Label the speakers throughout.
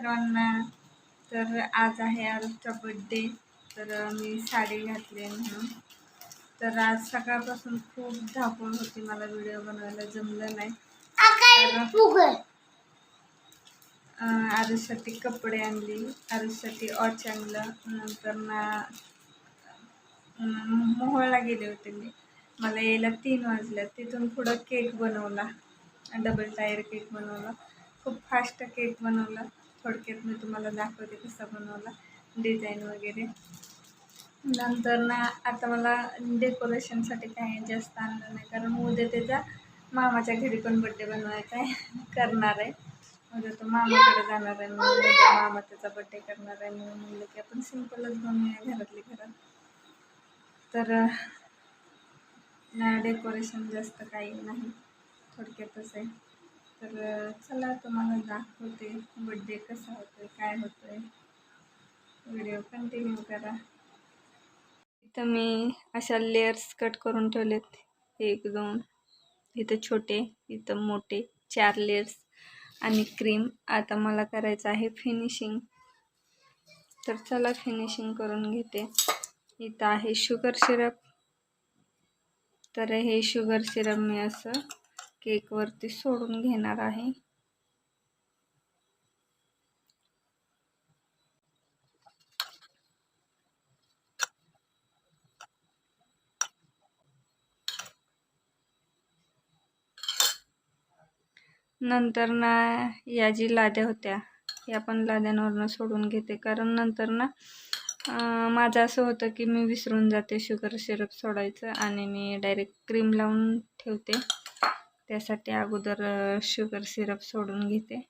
Speaker 1: सर्वांना तर आज आहे आरुषचा बड्डे तर मी साडी घातली आहे म्हणून. तर आज सकाळपासून खूप धावपळ होती मला व्हिडिओ बनवायला जमलं नाही. आरुषसाठी कपडे आणली आरुषसाठी वॉच आणलं नंतर ना मोहोळला गेले होते मी. मला यायला तीन वाजल्या तिथून पुढं केक बनवला डबल टायर केक बनवला. खूप फास्ट केक बनवला. थोडक्यात मी तुम्हाला दाखवते कसा बनवला डिझाईन वगैरे. नंतर ना आता मला डेकोरेशनसाठी काही जास्त आणलं नाही कारण उद्या त्याचा मामाच्या घरी पण बड्डे बनवायचा आहे करणार आहे. उद्या तो मामाकडे जाणार आहे मग उद्या मामा त्याचा बड्डे करणार आहे म्हणून म्हणलं की आपण सिम्पलच बनवूया घरातली घरात तर डेकोरेशन जास्त काही नाही थोडक्यातच आहे. तर चला तुम्हाला दाखवते बड्डे कसा होतोय काय होतोय. व्हिडिओ कंटिन्यू करा. इथं मी अशा लेअर्स कट करून ठेवलेत. एक दोन. इथं छोटे इथं मोठे. चार लेअर्स आणि क्रीम आता मला करायचं आहे फिनिशिंग तर चला फिनिशिंग करून घेते. इथं आहे शुगर सिरप तर हे शुगर सिरप मी असं केकवरती सोडून घेणार आहे. नंतर ना या जी लाद्या होत्या या पण लाद्यांवरनं सोडून घेते. कारण नंतर ना माझं असं होतं की मी विसरून जाते शुगर सिरप सोडायचं आणि मी डायरेक्ट क्रीम लावून ठेवते. त्यासाठी अगोदर शुगर सिरप सोडून घेते.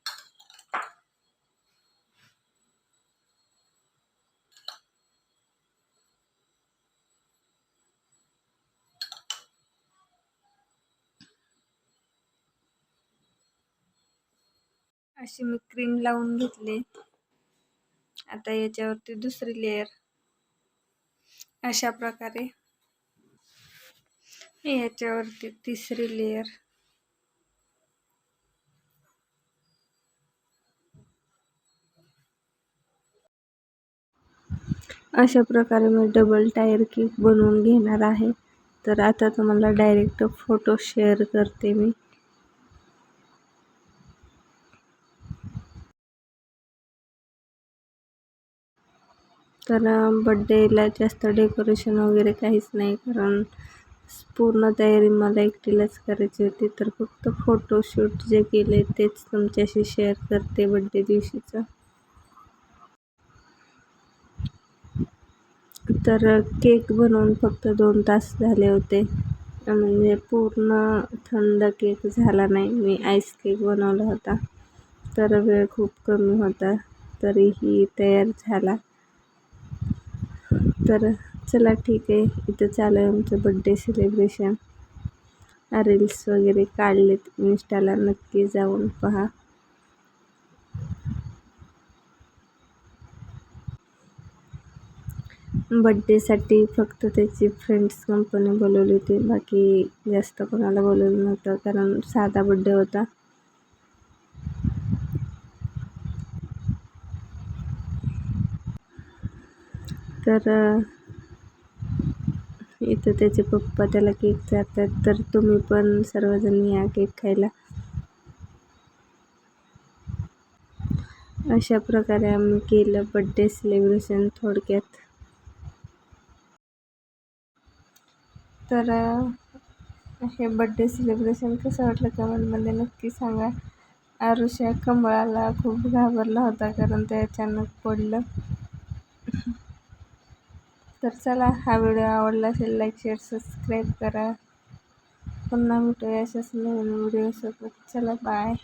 Speaker 1: अशी मी क्रीम लावून घेतली. आता याच्यावरती दुसरी लेअर अशा प्रकारे. याच्यावरती तिसरी लेअर अशा प्रकारे मी डबल टायर केक बनवून घेणार आहे. तर आता तुम्हाला डायरेक्ट फोटो शेअर करते मी. तर बड्डेला जास्त डेकोरेशन वगैरे काहीच नाही कारण पूर्ण तयारी मला एकटीलाच करायची होती. तर फक्त फोटोशूट जे केले तेच तुमच्याशी शेअर करते बड्डे दिवशीचं. तर केक बनवून फक्त दोन तास झाले होते. म्हणजे पूर्ण थंड केक झाला नाही. मी आईस केक बनवला होता. तर वेळ खूप कमी होता. तरीही तयार झाला. तर चला ठीक आहे. इथं चालू आहे आमचं बड्डे सेलिब्रेशन रील्स वगैरे काढलेत. इन्स्टाला नक्की जाऊन पहा. बड्डेसाठी फक्त त्याची फ्रेंड्स कंपनी बोलवली होती बाकी जास्त कोणाला बोलवलं नव्हतं कारण साधा बड्डे होता. तर इथं त्याचे पप्पा त्याला केक जातात तर तुम्ही पण सर्वजण या केक खायला. अशा प्रकारे आम्ही केलं बड्डे सेलिब्रेशन थोडक्यात. तर हे बड्डे सेलिब्रेशन कसं वाटलं कमेंटमध्ये नक्की सांगा. आरुषा कमळाला खूप घाबरला होता कारण ते अचानक पडलं. तर चला हा व्हिडिओ आवडला असेल लाईक शेअर सबस्क्राईब करा. पुन्हा भेटूया अशाच नवीन व्हिडिओसोबत चला बाय